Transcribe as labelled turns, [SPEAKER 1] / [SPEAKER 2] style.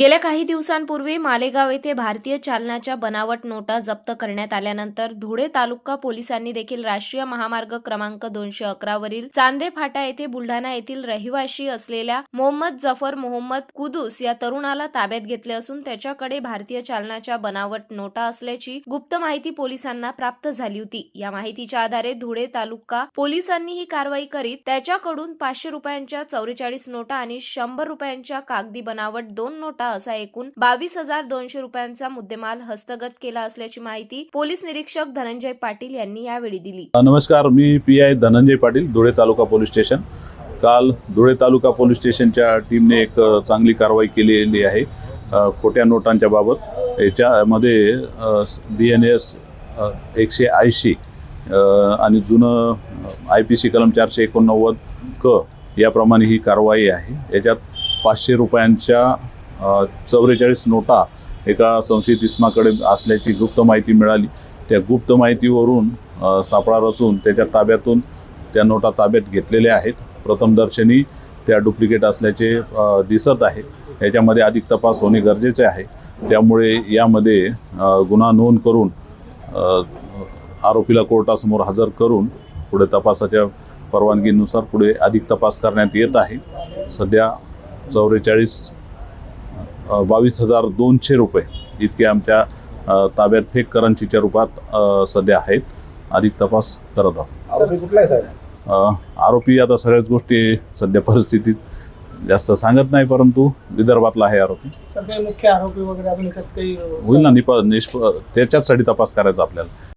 [SPEAKER 1] गेल्या काही दिवसांपूर्वी मालेगाव येथे भारतीय चालनाच्या बनावट नोटा जप्त करण्यात आल्यानंतर धुळे तालुका पोलिसांनी देखील राष्ट्रीय महामार्ग क्रमांक दोनशे अकरा वरील चांदे फाटा येथे बुलढाणा येथील रहिवाशी असलेल्या मोहम्मद जफर मोहम्मद कुदूस या तरुणाला ताब्यात घेतले असून त्याच्याकडे भारतीय चालनाच्या बनावट नोटा असल्याची गुप्त माहिती पोलिसांना प्राप्त झाली होती. या माहितीच्या आधारे धुळे तालुका पोलिसांनी ही कारवाई करीत त्याच्याकडून पाचशे रुपयांच्या चौवेचाळीस नोटा आणि शंभर रुपयांच्या कागदी बनावट दोन नोटा असा एकूण बावीस हजार दोनशे रुपयांचा मुद्देमाल हस्तगत केला असल्याची माहिती पोलीस निरीक्षक धनंजय पाटील यांनी यावेळी दिली.
[SPEAKER 2] नमस्कार मी P I Dhananjay Patil Dhule taluka police station. काल धुळे तालुका पोलीस स्टेशनच्या टीमने एक चांगली कारवाई केलेली आहे. खोट्या नोटांच्या बाबत. याच्यामध्ये बी एन एस एकशे ऐंशी आणि जुनं आय पी सी कलम चारशे एकोणनव्वद क याप्रमाणे ही कारवाई आहे. याच्यात पाचशे रुपयांच्या चौवेचाळीस नोटा एका संशयित इसमाकडे असल्याची गुप्त माहिती मिळाली. त्या गुप्त माहितीवरून सापळा रचून त्याच्या ताब्यातून त्या नोटा ताब्यात घेतलेल्या आहेत. प्रथमदर्शनी त्या डुप्लिकेट असल्याचे दिसत आहे. याच्यामध्ये अधिक तपास होणे गरजेचे आहे. त्यामुळे यामध्ये गुन्हा नोंद करून आरोपीला कोर्टासमोर हजर करून पुढे तपासाच्या परवानगीनुसार पुढे अधिक तपास करण्यात येत आहे. सध्या चौवेचाळीस बावीस हजार दोनशे रुपये इतके आमच्या ताब्यात फेक करन्सीच्या रूपात सध्या आहेत. अधिक तपास करत आहोत.
[SPEAKER 3] आरोपी
[SPEAKER 2] आता सगळ्याच गोष्टी सध्या परिस्थितीत जास्त सांगत नाही परंतु विदर्भातला आहे आरोपी.
[SPEAKER 3] मुख्य आरोपी वगैरे
[SPEAKER 2] होईल ना निप निष्प त्याच्याचसाठी तपास करायचा आपल्याला.